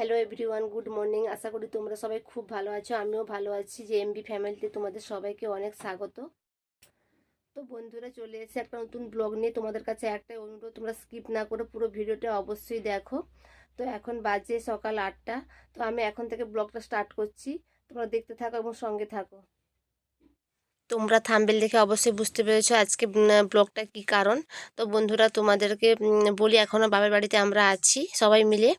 Hello everyone good morning আশা করি তোমরা সবাই খুব ভালো আছো, আমিও ভালো আছি যে এমবি ফ্যামিলিতে তোমাদের সবাইকে অনেক স্বাগত। তো বন্ধুরা, চলে এসে একটা নতুন ব্লগ নিয়ে। তোমাদের কাছে একটাই অনুরোধ, তোমরা স্কিপ না করে পুরো ভিডিওটা অবশ্যই দেখো। তো এখন বাজে সকাল আটটা। তো আমি এখন থেকে ব্লগটা স্টার্ট করছি। তোমরা দেখতে থাকো এবং সঙ্গে থাকো। তোমরা থাম্বেল দেখে অবশ্যই বুঝতে পেরেছ আজকে ব্লগটা কি কারণ। তো বন্ধুরা, তোমাদেরকে বলি এখনও বাবার বাড়িতে আমরা আছি সবাই মিলে।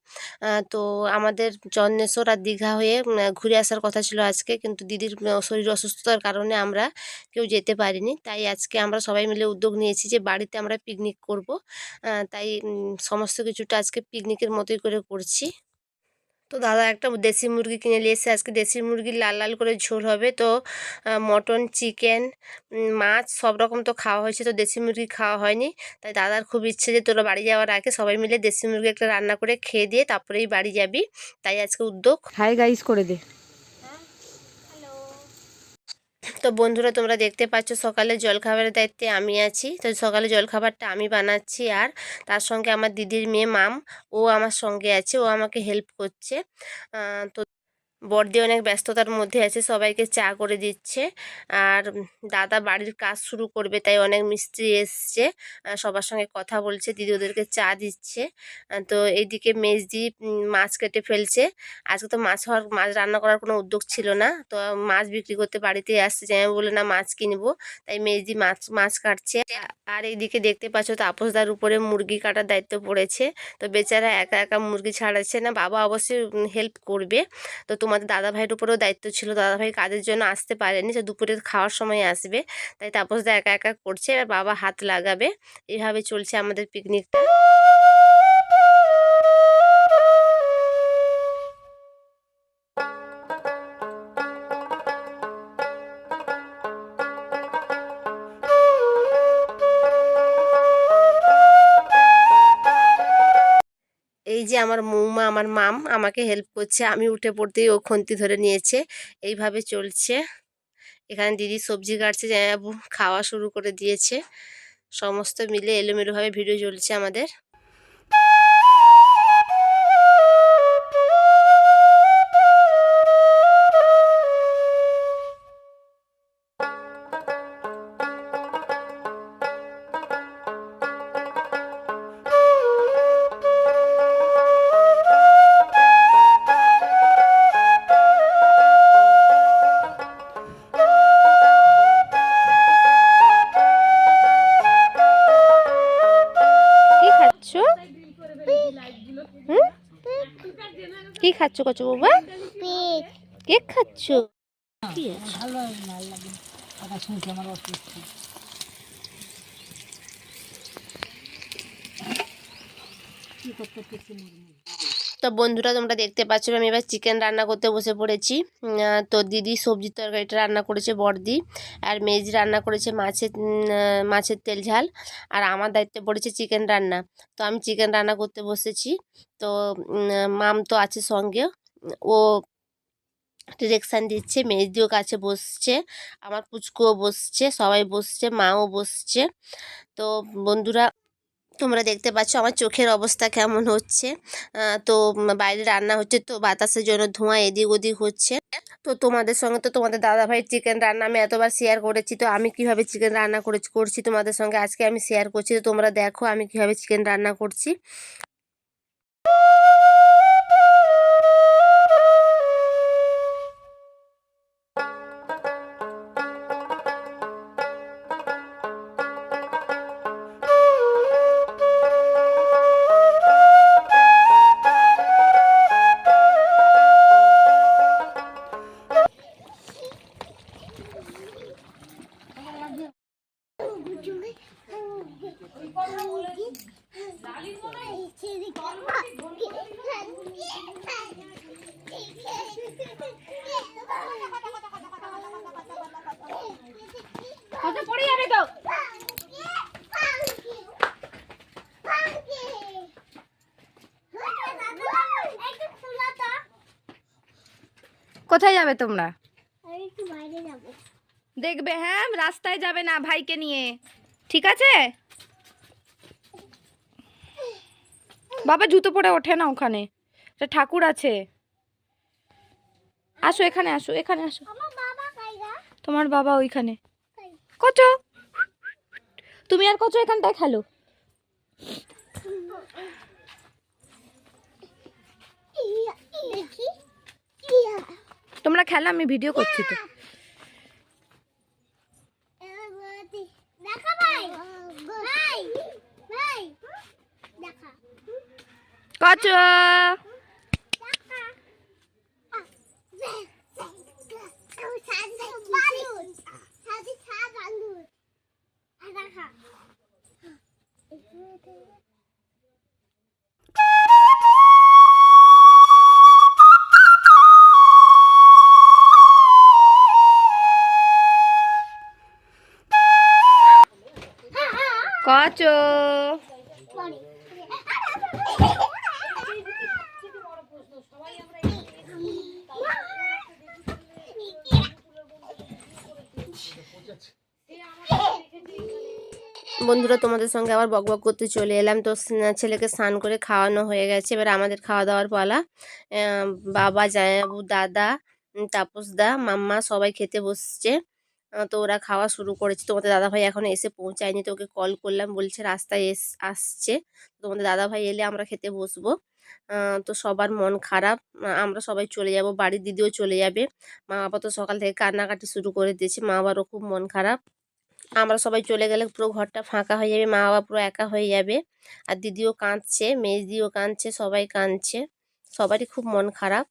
তো আমাদের চন্দ্রেশ্বর আর দীঘা হয়ে ঘুরে আসার কথা ছিল আজকে, কিন্তু দিদির শরীর অসুস্থতার কারণে আমরা কেউ যেতে পারিনি। তাই আজকে আমরা সবাই মিলে উদ্যোগ নিয়েছি যে বাড়িতে আমরা পিকনিক করব। তাই সমস্ত কিছুটা আজকে পিকনিকের মতোই করে করছি। তো দাদা একটা দেশি মুরগি কিনে নিয়ে এসে আজকে দেশি মুরগি লাল লাল করে ঝোল হবে। তো মটন, চিকেন মাছ সব রকম তো খাওয়া হয়েছে। তো দেশি মুরগি খাওয়া হয়নি। তাই দাদার খুব ইচ্ছে যে তোরা বাড়ি যাওয়ার আগে সবাই মিলে দেশি মুরগি একটা রান্না করে খেয়ে দিয়ে তারপরেই বাড়ি যাবি। তাই আজকে উদ্যোগ। হাই গাইস করে দে। তো বন্ধুরা, তোমরা দেখতে পাচ্ছ সকালে জলখাবারের দায়িত্বে আমি আছি। তো সকালে জলখাবারটা আমি বানাচ্ছি আর তার সঙ্গে আমার দিদির মেয়ে, মাম, ও আমার সঙ্গে আছে, ও আমাকে হেল্প করছে। তো বড়দি অনেক ব্যস্ততার মধ্যে আছে, সবাইকে চা করে দিচ্ছে। আর দাদা বাড়ির কাজ শুরু করবে, তাই অনেক মিস্ত্রি এসছে সবার সঙ্গে কথা বলছে, দিদি ওদেরকে চা দিচ্ছে। তো এইদিকে মেজদি মাছ কেটে ফেলছে। আজকে তো মাছ হওয়ার, মাছ রান্না করার কোনো উদ্যোগ ছিল না। তো মাছ বিক্রি করতে বাড়িতে আসছে, যে আমি বলে না, মাছ কিনবো। তাই মেজদি মাছ মাছ কাটছে। আর এইদিকে দেখতে পাচ্ছ তাপসদার উপরে মুরগি কাটার দায়িত্ব পড়েছে। তো বেচারা একা একা মুরগি ছাড়াচ্ছে না, বাবা অবশ্যই হেল্প করবে। তো তোমাদের দাদা ভাইয়ের উপরেও দায়িত্ব ছিল। দাদা ভাই কাজের জন্য আসতে পারেনি, সে দুপুরে খাওয়ার সময় আসবে। তাই তাপসদা একা একা করছে, এবার বাবা হাত লাগাবে। এভাবে চলছে আমাদের পিকনিকটা আমার মৌমা, আমার মাম আমাকে হেল্প করছে। আমি উঠে পড়তেই ও খন্তি ধরে নিয়েছে। এইভাবে চলছে। এখানে দিদি সবজি কাটছে খাওয়া শুরু করে দিয়েছে। সমস্ত মিলে এলোমেলোভাবে ভিডিও চলছে আমাদের। কি খাচ্ছ কচু বাবা কেক খাচ্ছ? কি আছে? তো বন্ধুরা তোমরা দেখতে পাচ্ছ, আমি এবার চিকেন রান্না করতে বসে পড়েছি। তো দিদি সবজির তরকারিটা রান্না করেছে বড়দি, আর মেজি রান্না করেছে মাছের মাছের তেল ঝাল, আর আমার দায়িত্বে পড়েছে চিকেন রান্না। তো আমি চিকেন রান্না করতে বসেছি। তো মাম তো আছে সঙ্গে, ও ডিরেকশান দিচ্ছে, মেজদিও কাছে বসছে, আমার পুচকুও বসছে, সবাই বসছে, মাও বসছে। তো বন্ধুরা তোমরা দেখতে পাচ্ছ আমার চোখের অবস্থা কেমন হচ্ছে। তো বাইরে রান্না হচ্ছে, তো বাতাসের জন্য ধোঁয়া এদিক ওদিক হচ্ছে। তো তোমাদের সঙ্গে তো তোমাদের দাদাভাই চিকেন রান্না আমি এতবার শেয়ার করেছি, তো আমি কীভাবে চিকেন রান্না করে করছি তোমাদের সঙ্গে আজকে আমি শেয়ার করছি। তো তোমরা দেখো আমি কীভাবে চিকেন রান্না করছি। কোথায় যাবে তোমরা? দেখবে হ্যাঁ রাস্তায় যাবে না ভাইকে নিয়ে। ঠিক আছে? বাবা জুতো পরে ওঠে না ওখানে। ঠাকুর আছে। আসো এখানে আসো এখানে আসো। তোমার বাবা ওইখানে। কত তুমি আর কত এখানটায় খেলো। তোমরা খেলো আমি ভিডিও করছি তো। দেখা কত বন্ধুরা, তোমাদের সঙ্গে আবার বকবক করতে চলে এলাম। তো ছেলেকে স্নান করে খাওয়ানো হয়ে গেছে। এবার আমাদের খাওয়া দাওয়ার পালা। বাবা জায়াবু দাদা তাপসদা মাম্মা সবাই খেতে বসছে। তো ওরা খাওয়া শুরু করেছে। তোমাদের দাদাভাই এখন এসে পৌঁছায়নি, তো ওকে কল করলাম, বলছে রাস্তায় এস, আসছে। তোমাদের দাদাভাই এলে আমরা খেতে বসবো। তো সবার মন খারাপ। আমরা সবাই চলে যাব, বাড়ির দিদিও চলে যাবে। মা বাবা তো সকাল থেকে কান্নাকাটি শুরু করে দিয়েছে, মা বাবারও খুব মন খারাপ। আমরা সবাই চলে গেলে পুরো ঘরটা ফাঁকা হয়ে যাবে, মা বাবা পুরো একা হয়ে যাবে। আর দিদিও কাঁদছে, মেজদিও কাঁদছে, সবাই কাঁদছে। সবারই খুব মন খারাপ।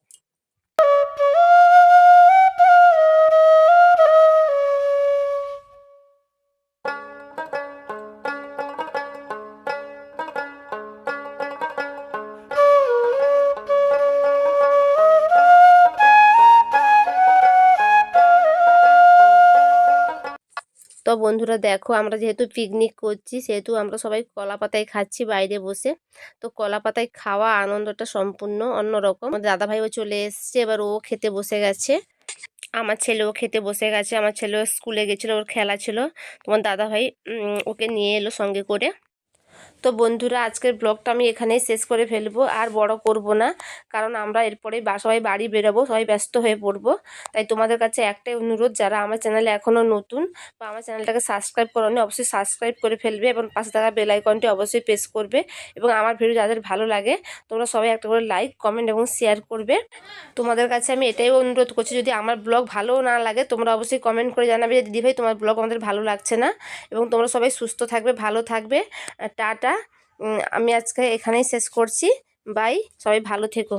তো বন্ধুরা দেখো আমরা যেহেতু পিকনিক করছি, সেহেতু আমরা সবাই কলা পাতায় খাচ্ছি বাইরে বসে। তো কলা পাতায় খাওয়া আনন্দটা সম্পূর্ণ অন্যরকম। দাদা ভাইও চলে এসছে, এবার ও খেতে বসে গেছে। আমার ছেলেও খেতে বসে গেছে, আমার ছেলেও স্কুলে গেছিল, ওর খেলা ছিল। তোমার দাদাভাই ভাই ওকে নিয়ে এলো সঙ্গে করে। তো বন্ধুরা, আজকের ব্লগটা আমি এখানেই শেষ করে ফেলব, আর বড় করব না, কারণ আমরা এরপরে সবাই বাড়ি বেরোবো, সবাই ব্যস্ত হয়ে পড়ব। তাই তোমাদের কাছে একটাই অনুরোধ, যারা আমার চ্যানেলে এখনও নতুন বা আমার চ্যানেলটাকে সাবস্ক্রাইব করোনি, অবশ্যই সাবস্ক্রাইব করে ফেলবে এবং পাশে থাকা বেল আইকনটি অবশ্যই প্রেস করবে এবং আমার ভিডিও যাদের ভালো লাগে, তোমরা সবাই একটা করে লাইক, কমেন্ট এবং শেয়ার করবে। তোমাদের কাছে আমি এটাই অনুরোধ করছি, যদি আমার ব্লগ ভালো না লাগে, তোমরা অবশ্যই কমেন্ট করে জানাবে যে, দিদিভাই, তোমার ব্লগ আমাদের ভালো লাগছে না? এবং তোমরা সবাই সুস্থ থাকবে, ভালো থাকবে। টাটা। আমি আজকে এখানেই শেষ করছি। বাই সবাই ভালো থেকো।